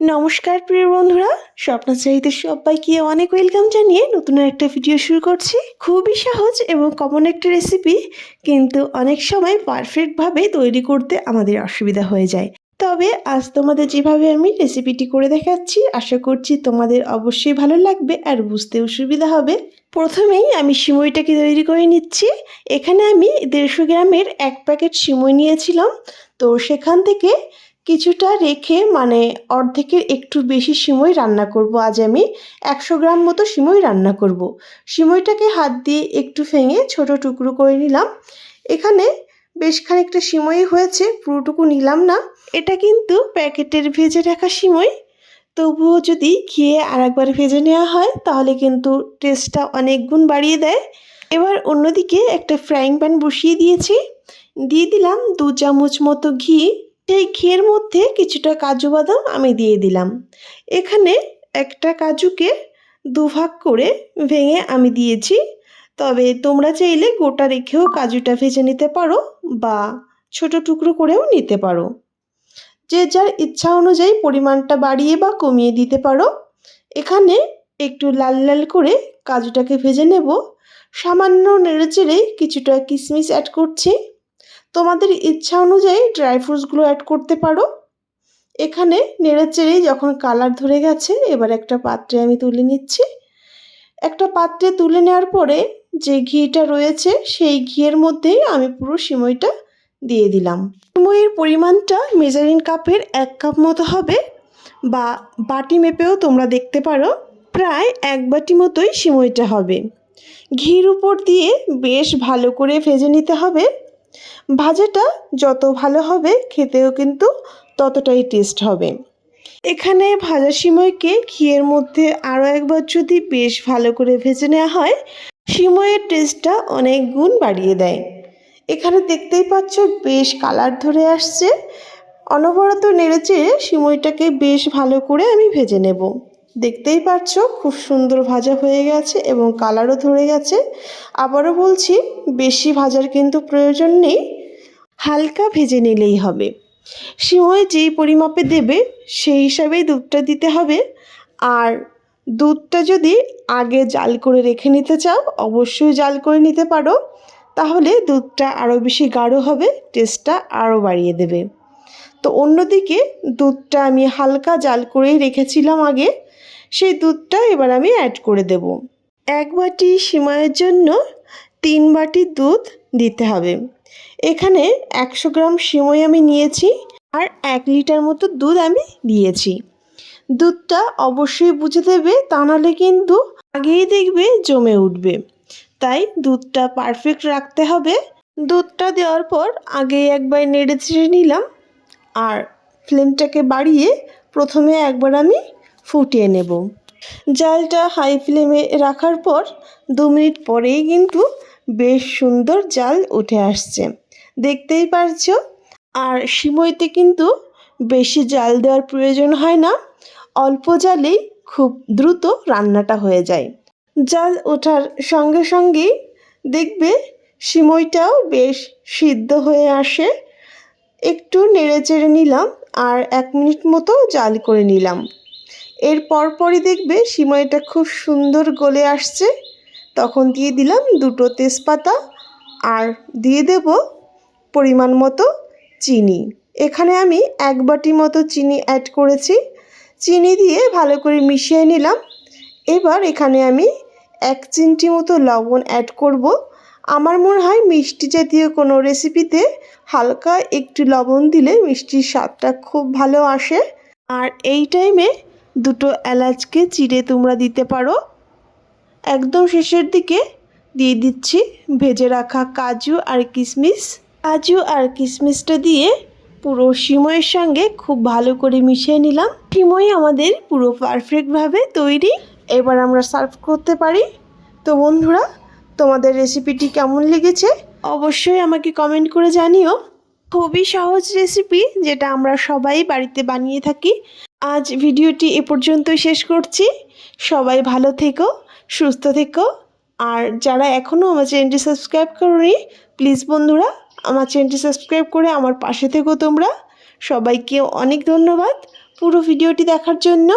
নমস্কার, প্রিয় বন্ধুরা। স্বপ্ন চাইতে সবাইকে অনেক ওয়েলকাম জানিয়ে নতুন একটা ভিডিও শুরু করছি। খুবই সহজ এবং কমন একটা রেসিপি কিন্তু অনেক সময় পারফেক্টভাবে তৈরি করতে আমাদের অসুবিধা হয়ে যায়। তবে আজ তোমাদের যেভাবে আমি রেসিপিটি করে দেখাচ্ছি, আশা করছি তোমাদের অবশ্যই ভালো লাগবে আর বুঝতেও সুবিধা হবে। প্রথমেই আমি সিমইটাকে তৈরি করে নিচ্ছি। এখানে আমি দেড়শো গ্রামের এক প্যাকেট সিমই নিয়েছিলাম। তো সেখান থেকে কিছুটা রেখে মানে অর্ধেকের একটু বেশি সিমই রান্না করব। আজ আমি একশো গ্রাম মতো সিমই রান্না করব। সিমইটাকে হাত দিয়ে একটু ভেঙে ছোট টুকরো করে নিলাম। এখানে বেশ খানিকটা সিমই হয়েছে, পুরোটুকু নিলাম না। এটা কিন্তু প্যাকেটের ভেজে রাখা সিমই। তবুও যদি ঘিয়ে আর একবার ভেজে নেওয়া হয়, তাহলে কিন্তু টেস্টটা অনেক গুণ বাড়িয়ে দেয়। এবার অন্যদিকে একটা ফ্রাইং প্যান বসিয়ে দিয়েছি। দিয়ে দিলাম দু চামচ মতো ঘি। সেই ঘিয়ের মধ্যে কিছুটা কাজু বাদাম আমি দিয়ে দিলাম। এখানে একটা কাজুকে দুভাগ করে ভেঙে আমি দিয়েছি। তবে তোমরা চাইলে গোটা রেখেও কাজুটা ভেজে নিতে পারো বা ছোট টুকরো করেও নিতে পারো। যে যার ইচ্ছা অনুযায়ী পরিমাণটা বাড়িয়ে বা কমিয়ে দিতে পারো। এখানে একটু লাল লাল করে কাজুটাকে ভেজে নেব। সামান্য নেড়েচেড়ে কিছুটা কিশমিশ অ্যাড করছি। তোমাদের ইচ্ছা অনুযায়ী ড্রাই ফ্রুটসগুলো অ্যাড করতে পারো। এখানে নেড়েচেড়ে যখন কালার ধরে গেছে, এবার একটা পাত্রে আমি তুলে নিচ্ছি। একটা পাত্রে তুলে নেওয়ার পরে যে ঘিটা রয়েছে, সেই ঘিয়ের মধ্যেই আমি পুরো সিমইটা দিয়ে দিলাম। সিমইয়ের পরিমাণটা মেজারিন কাপের এক কাপ মতো হবে বা বাটি মেপেও তোমরা দেখতে পারো, প্রায় এক বাটি মতোই সিমইটা হবে। ঘির উপর দিয়ে বেশ ভালো করে ভেজে নিতে হবে। ভাজাটা যত ভালো হবে, খেতেও কিন্তু ততটাই টেস্ট হবে। এখানে ভাজা সিমইকে ঘিয়ের মধ্যে আরও একবার যদি বেশ ভালো করে ভেজে নেওয়া হয়, সিমইয়ের টেস্টটা অনেক গুণ বাড়িয়ে দেয়। এখানে দেখতেই পাচ্ছ বেশ কালার ধরে আসছে। অনবরত নেড়েচেড়ে সিমইটাকে বেশ ভালো করে আমি ভেজে নেব। দেখতেই পাচ্ছ খুব সুন্দর ভাজা হয়ে গেছে এবং কালারও ধরে গেছে। আবারও বলছি, বেশি ভাজার কিন্তু প্রয়োজন নেই, হালকা ভেজে নিলেই হবে। সিমই যেই পরিমাপে দেবে, সেই হিসাবেই দুধটা দিতে হবে। আর দুধটা যদি আগে জাল করে রেখে নিতে চাও, অবশ্যই জাল করে নিতে পারো। তাহলে দুধটা আরও বেশি গাঢ় হবে, টেস্টটা আরও বাড়িয়ে দেবে। তো অন্যদিকে দুধটা আমি হালকা জাল করেই রেখেছিলাম আগে সেই দুধটা এবার আমি অ্যাড করে দেব। এক বাটি সিমাইয়ের জন্য তিন বাটি দুধ দিতে হবে। এখানে একশো গ্রাম সিমই আমি নিয়েছি আর এক লিটার মতো দুধ আমি দিয়েছি। দুধটা অবশ্যই বুঝে দেবে, তা নাহলে কিন্তু আগেই দেখবে জমে উঠবে। তাই দুধটা পারফেক্ট রাখতে হবে। দুধটা দেওয়ার পর আগেই একবার নেড়ে ছেড়ে নিলাম। আর ফ্লেমটাকে বাড়িয়ে প্রথমে একবার আমি ফুটিয়ে নেব। জালটা হাই ফ্লেমে রাখার পর দু মিনিট পরেই কিন্তু বেশ সুন্দর জাল উঠে আসছে। দেখতেই পারছ? আর সিমইতে কিন্তু বেশি জাল দেওয়ার প্রয়োজন হয় না, অল্প জালেই খুব দ্রুত রান্নাটা হয়ে যায়। জাল ওঠার সঙ্গে সঙ্গেই দেখবে সিমইটাও বেশ সিদ্ধ হয়ে আসে। একটু নেড়ে চেড়ে নিলাম আর এক মিনিট মতো জাল করে নিলাম। এর পরপরই দেখবে সিমইটা খুব সুন্দর গলে আসছে। তখন দিয়ে দিলাম দুটো তেজপাতা আর দিয়ে দেব পরিমাণ মতো চিনি। এখানে আমি এক বাটি মতো চিনি অ্যাড করেছি। চিনি দিয়ে ভালো করে মিশিয়ে নিলাম। এবার এখানে আমি এক চিমটি মতো লবণ অ্যাড করব। আমার মনে হয় মিষ্টি জাতীয় কোনো রেসিপিতে হালকা একটু লবণ দিলে মিষ্টির স্বাদটা খুব ভালো আসে। আর এই টাইমে দুটো এলাচকে চিড়ে তোমরা দিতে পারো। একদম শেষের দিকে দিয়ে দিচ্ছি ভেজে রাখা কাজু আর কিশমিশ কাজু আর কিশমিশটা দিয়ে পুরো সিমইয়ের সঙ্গে খুব ভালো করে মিশিয়ে নিলাম। সিমই আমাদের পুরো পারফেক্টভাবে তৈরি। এবার আমরা সার্ভ করতে পারি। তো বন্ধুরা, তোমাদের রেসিপিটি কেমন লেগেছে? অবশ্যই আমাকে কমেন্ট করে জানিও। খুবই সহজ রেসিপি যেটা আমরা সবাই বাড়িতে বানিয়ে থাকি। আজ ভিডিওটি এ পর্যন্তই শেষ করছি। সবাই ভালো থেকো, সুস্থ থেকো। আর যারা এখনও আমার চ্যানেলটি সাবস্ক্রাইব করনি, প্লিজ বন্ধুরা, আমার চ্যানেলটি সাবস্ক্রাইব করে আমার পাশে থেকো তোমরা। সবাইকে অনেক ধন্যবাদ পুরো ভিডিওটি দেখার জন্য।